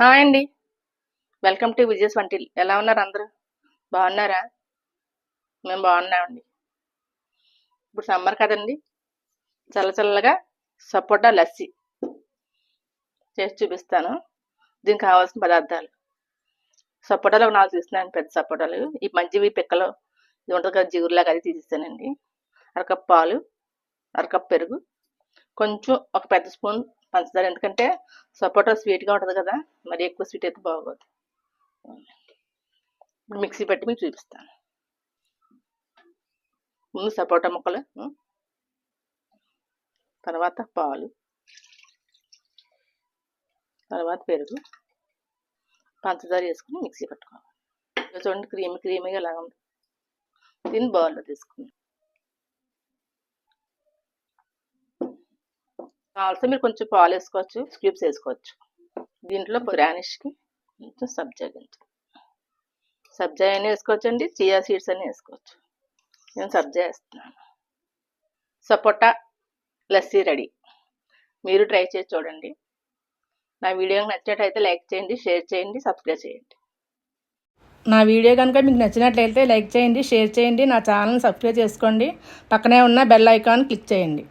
Hi అండి. Welcome to Vijaya's వంటిల్. ఎలా ఉన్నారు అందరూ? బాగున్నారా? మేము బాగున్నామండి. ఇప్పుడు సమ్మర్ కదండి. చల్ల చల్లగా సపోటా లస్సీ చేసి చూపిస్తాను. దీనికి కావాల్సిన పదార్థాలు. సపోటాలు ఒక నాలుగు తీస్తున్నాను పెద్ద సపోటాలు. ఈ మంచివి పిక్కలు ఇది ఉంటుంది కదా జిగురులాగా అది తీసిస్తానండి అరకప్ పాలు అరకప్ పెరుగు. కొంచెం ఒక పెద్ద స్పూన్ పంచదార ఎందుకంటే సపోటా స్వీట్గా ఉంటుంది కదా మరి ఎక్కువ స్వీట్ అయితే బాగోదు. ఇప్పుడు మిక్సీ పెట్టి మీకు చూపిస్తాను. ముందు సపోటా ముక్కలు తర్వాత పాలు తర్వాత పెరుగు పంచదార వేసుకుని మిక్సీ పెట్టుకోవాలి. చూడండి క్రీమ్ క్రీమీగా లాగా ఉంది. దీన్ని బౌల్లో తీసుకుని కావాల్సి మీరు కొంచెం పాలు వేసుకోవచ్చు స్క్యూబ్స్ వేసుకోవచ్చు. దీంట్లో బ్రానిష్కి కొంచెం సబ్జా గింజలు సబ్జా అయినా వేసుకోవచ్చు అండి చియా సీడ్స్ అని వేసుకోవచ్చు. నేను సబ్జా వేస్తున్నాను. సపోటా లస్సీ రెడీ. మీరు ట్రై చేసి చూడండి. నా వీడియో నచ్చినట్టయితే లైక్ చేయండి షేర్ చేయండి సబ్స్క్రైబ్ చేయండి. నా వీడియో కనుక మీకు నచ్చినట్లయితే లైక్ చేయండి షేర్ చేయండి నా ఛానల్ సబ్స్క్రైబ్ చేసుకోండి. పక్కనే ఉన్న బెల్ ఐకాన్ క్లిక్ చేయండి.